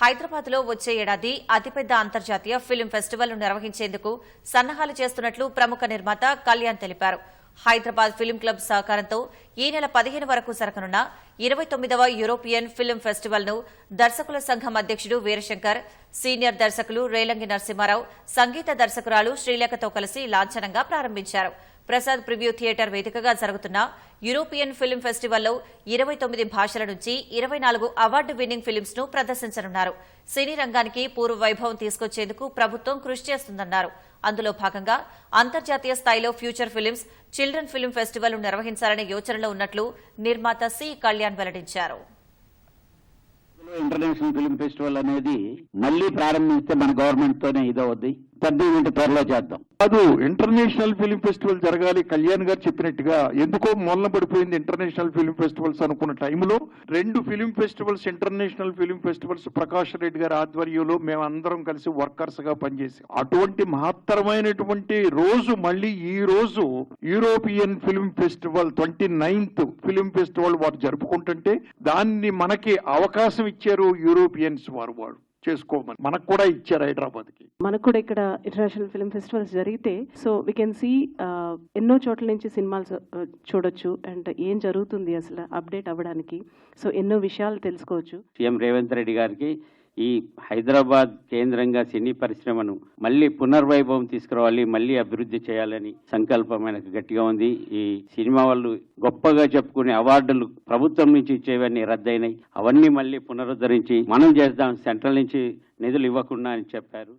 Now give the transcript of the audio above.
హైదరాబాద్లో వచ్చే ఏడాది అతిపెద్ద అంతర్జాతీయ ఫిల్మ్ ఫెస్టివల్ను నిర్వహించేందుకు సన్నాహాలు చేస్తున్నట్లు ప్రముఖ నిర్మాత కళ్యాణ్ తెలిపారు. హైదరాబాద్ ఫిల్మ్ క్లబ్ సహకారంతో ఈ నెల పదిహేను వరకు జరగనున్న ఇరవై తొమ్మిదవ యూరోపియన్ ఫిల్మ్ ఫెస్టివల్ను దర్శకుల సంఘం అధ్యక్షుడు వీరశంకర్ సీనియర్ దర్శకులు రేలంగి నరసింహారావు సంగీత దర్శకురాలు శ్రీలేఖతో కలిసి లాంఛనంగా ప్రారంభించారు. ప్రసాద్ ప్రివ్యూ థియేటర్ వేదికగా జరుగుతున్న యూరోపియన్ ఫిల్మ్ ఫెస్టివల్లో ఇరవై తొమ్మిది భాషల నుంచి ఇరవై నాలుగు అవార్డు విన్నింగ్ ఫిల్మ్స్ను ప్రదర్శించనున్నారు. సినీ రంగానికి పూర్వ వైభవం తీసుకొచ్చేందుకు ప్రభుత్వం కృషి చేస్తుందన్నారు. అందులో భాగంగా అంతర్జాతీయ స్థాయిలో ఫ్యూచర్ ఫిల్మ్స్ చిల్డ్రన్ ఫిల్మ్ ఫెస్టివల్ను నిర్వహించాలనే యోచనలో ఉన్నట్లు నిర్మాత సి. కళ్యాణ్ వెల్లడించారు. ఇంటర్నేషనల్ ఫిల్మ్ ఫెస్టివల్ అనేది మళ్ళీ ప్రారంభిస్తే మన గవర్నమెంట్ తోనే ఇదవుద్ది. పెద్ద ఈవెంట్ త్వరలో చేద్దాం. కాదు ఇంటర్నేషనల్ ఫిల్మ్ ఫెస్టివల్ జరగాలి. కళ్యాణ్ గారు చెప్పినట్టుగా ఎందుకో మొన్న పడిపోయింది ఇంటర్నేషనల్ ఫిల్మ్ ఫెస్టివల్స్ అనుకున్న టైంలో రెండు film festivals international film festivals Prakash Reddy గారి ఆధ్వర్యంలో మేము అందరం కలిసి వర్కర్స్గా పనిచేసాం. అటువంటి మహత్తరమైనటువంటి రోజు మళ్ళీ ఈ రోజు European film festival twenty ninth film festival వారు జరుపుకుంటుంటే దాన్ని మనకి అవకాశం ఇచ్చారు యూరోపియన్స్ వారు వాడు చేసుకోమని మనకు కూడా ఇచ్చారు హైదరాబాద్కి మనకు కూడా ఇక్కడ ఇంటర్నేషనల్ ఫిల్మ్ ఫెస్టివల్స్ జరిగితే సో వీ కెన్ సీ ఎన్నో చోట్ల నుంచి సినిమాలు చూ- చూడొచ్చు అండ్ ఏం జరుగుతుంది అసలు అప్డేట్ అవ్వడానికి. సో ఎన్నో విషయాలు తెలుసుకోవచ్చు. సీఎం రేవంత్ రెడ్డి గారికి ఈ హైదరాబాద్ కేంద్రంగా సినీ పరిశ్రమను మళ్ళీ పునర్వైభవం తీసుకురావాలి మళ్ళీ అభివృద్ధి చేయాలని సంకల్పం ఆయనకు గట్టిగా ఉంది. ఈ సినిమా వాళ్ళు గొప్పగా చెప్పుకునే అవార్డులు ప్రభుత్వం నుంచి ఇచ్చేవన్నీ రద్దయినాయి. అవన్నీ మళ్ళీ పునరుద్ధరించి మనం చేద్దాం సెంట్రల్ నుంచి నిధులు ఇవ్వకుండా అని చెప్పారు.